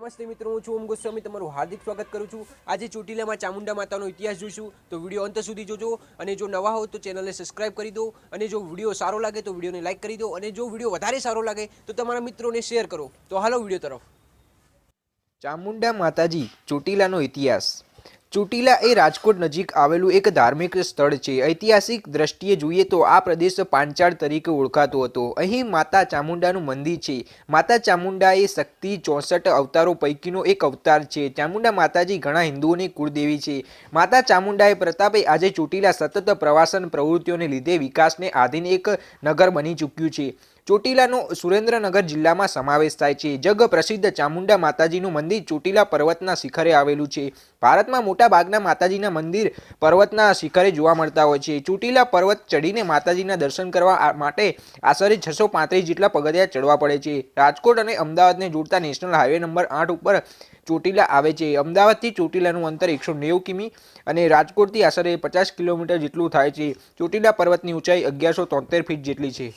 નમસ્તે મિત્રો, હું છું ઓમ ગોસ્વામી, તમારું હાર્દિક સ્વાગત કરું છું. આજે ચોટીલામાં ચામુંડા માતાનો ઇતિહાસ જોઈશું. તો વીડિયો અંત સુધી જોજો અને જો નવા હો તો ચેનલને સબસ્ક્રાઇબ કરી દો અને જો વીડિયો સારો લાગે તો વિડીયોને લાઈક કરી દો અને જો વીડિયો વધારે સારો લાગે તો તમારા મિત્રોને શેર કરો. તો હાલો વીડિયો તરફ. ચામુંડા માતાજી, ચોટીલાનો ઇતિહાસ. ચોટીલા એ રાજકોટ નજીક આવેલું એક ધાર્મિક સ્થળ છે. ઐતિહાસિક દ્રષ્ટિએ જોઈએ તો આ પ્રદેશ પાંચાળ તરીકે ઓળખાતો હતો. અહીં માતા ચામુંડાનું મંદિર છે. માતા ચામુંડા એ શક્તિ ચોસઠ અવતારો પૈકીનો એક અવતાર છે. ચામુંડા માતાજી ઘણા હિન્દુઓની કુળદેવી છે. માતા ચામુંડાએ પ્રતાપે આજે ચોટીલા સતત પ્રવાસન પ્રવૃત્તિઓને લીધે વિકાસને આધીન એક નગર બની ચૂક્યું છે. ચોટીલાનો સુરેન્દ્રનગર જિલ્લામાં સમાવેશ થાય છે. જગ પ્રસિદ્ધ ચામુંડા માતાજીનું મંદિર ચોટીલા પર્વતના શિખરે આવેલું છે. ભારતમાં મોટા ભાગના માતાજીના મંદિર પર્વતના શિખરે જોવા મળતા હોય છે. ચોટીલા પર્વત ચડીને માતાજીના દર્શન કરવા માટે આશરે છસો પાંત્રીસ જેટલા પગથિયા ચડવા પડે છે. રાજકોટ અને અમદાવાદને જોડતા નેશનલ હાઈવે નંબર આઠ ઉપર ચોટીલા આવે છે. અમદાવાદથી ચોટીલાનું અંતર એકસો નેવું કિમી અને રાજકોટથી આશરે પચાસ કિલોમીટર જેટલું થાય છે. ચોટીલા પર્વતની ઊંચાઈ અગિયારસો તોતેર ફીટ જેટલી છે.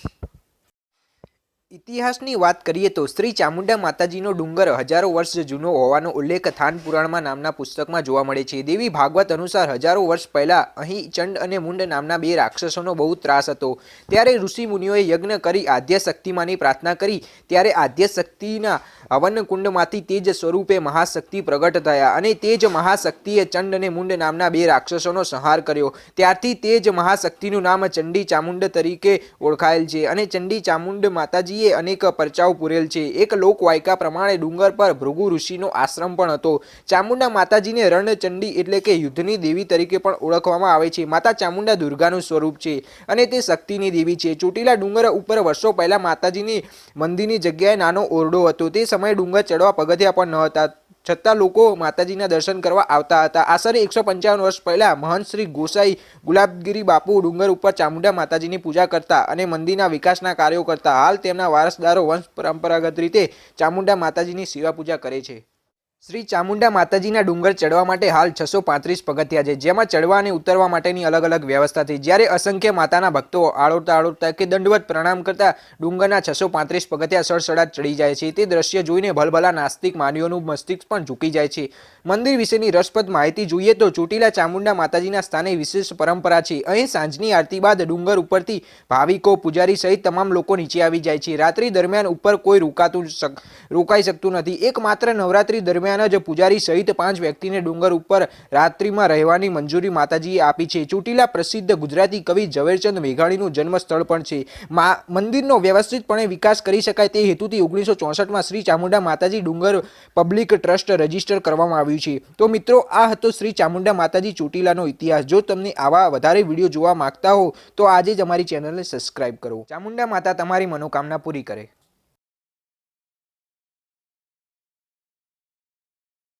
ઇતિહાસની વાત કરીએ તો શ્રી ચામુંડા માતાજીનો ડુંગર હજારો વર્ષ જૂનો હોવાનો ઉલ્લેખ થાન પુરાણમાં નામના પુસ્તકમાં જોવા મળે છે. દેવી ભાગવત અનુસાર હજારો વર્ષ પહેલાં અહીં ચંડ અને મુંડ નામના બે રાક્ષસોનો બહુ ત્રાસ હતો. ત્યારે ઋષિ મુનિઓએ યજ્ઞ કરી આદ્ય શક્તિમાની પ્રાર્થના કરી. ત્યારે આદ્યશક્તિના હવનકુંડમાંથી હવન કુંડમાંથી તેજ સ્વરૂપે મહાશક્તિ પ્રગટ થયા અને તે જ મહાશક્તિએ ચંડ અને મુંડ નામના બે રાક્ષસોનો સંહાર કર્યો. ત્યારથી તે જ મહાશક્તિનું નામ ચંડી ચામુંડ તરીકે ઓળખાયેલ છે અને ચંડી ચામુંડ માતાજીએ અનેક પરચાઓ પૂરેલ છે. એક લોકવાયકા પ્રમાણે ડુંગર પર ભૃગુ ઋષિનો આશ્રમ પણ હતો. ચામુંડા માતાજીને રણચંડી એટલે કે યુદ્ધની દેવી તરીકે પણ ઓળખવામાં આવે છે. માતા ચામુંડા દુર્ગાનું સ્વરૂપ છે અને તે શક્તિની દેવી છે. ચોટીલા ડુંગર ઉપર વર્ષો પહેલાં માતાજીની મંદિરની જગ્યાએ નાનો ઓરડો હતો. તે સમયે ડુંગર ચડવા પગથિયા પણ ન હતા. છતાં લોકો માતાજીના દર્શન કરવા આવતા હતા. આશરે એકસો પંચાવન વર્ષ પહેલાં મહંત શ્રી ગોસાઈ ગુલાબગીરી બાપુ ડુંગર ઉપર ચામુંડા માતાજીની પૂજા કરતા અને મંદિરના વિકાસના કાર્યો કરતા. હાલ તેમના વારસદારો વંશ પરંપરાગત રીતે ચામુંડા માતાજીની સેવા પૂજા કરે છે. શ્રી ચામુંડા માતાજીના ડુંગર ચડવા માટે હાલ છસો પાંત્રીસ પગથિયા છે, જેમાં ચડવા અને ઉતરવા માટેની અલગ અલગ વ્યવસ્થા છે જ્યારે અસંખ્ય માતાના ભક્તો આળોતા આળોતા કે દંડવત પ્રણામ કરતા ડુંગરના છસો પાંત્રીસ પગથિયા સડસડાટ ચડી જાય છે, તે દ્રશ્ય જોઈને ભલભલા નાસ્તિક માનવીઓનું મસ્તિષ્ક પણ ઝૂકી જાય છે. મંદિર વિશેની રસપ્રદ માહિતી જોઈએ તો ચોટીલા ચામુંડા માતાજીના સ્થાને વિશેષ પરંપરા છે. અહીં સાંજની આરતી બાદ ડુંગર ઉપરથી ભાવિકો, પૂજારી સહિત તમામ લોકો નીચે આવી જાય છે. રાત્રિ દરમિયાન ઉપર કોઈ રોકાતું રોકાઈ શકતું નથી. એકમાત્ર નવરાત્રી દરમિયાન જ પૂજારી સહિત પાંચ વ્યક્તિને ડુંગર ઉપર રાત્રિમાં રહેવાની મંજૂરી માતાજીએ આપી છે. ચોટીલા પ્રસિદ્ધ ગુજરાતી કવિ ઝવેરચંદ મેઘાણીનું જન્મસ્થળ પણ છે. મંદિરનો વ્યવસ્થિતપણે વિકાસ કરી શકાય તે હેતુથી ઓગણીસો ચોસઠમાં શ્રી ચામુંડા માતાજી ડુંગર પબ્લિક ટ્રસ્ટ રજિસ્ટર કરવામાં આવ્યું છે. તો મિત્રો, આ હતો શ્રી ચામુંડા માતાજી ચોટીલાનો ઇતિહાસ. જો તમને આવા વધારે વીડિયો જોવા માંગતા હો, તો આજે જ અમારી ચેનલને સબસ્ક્રાઇબ કરો. ચામુંડા માતા તમારી મનોકામના પૂરી કરે.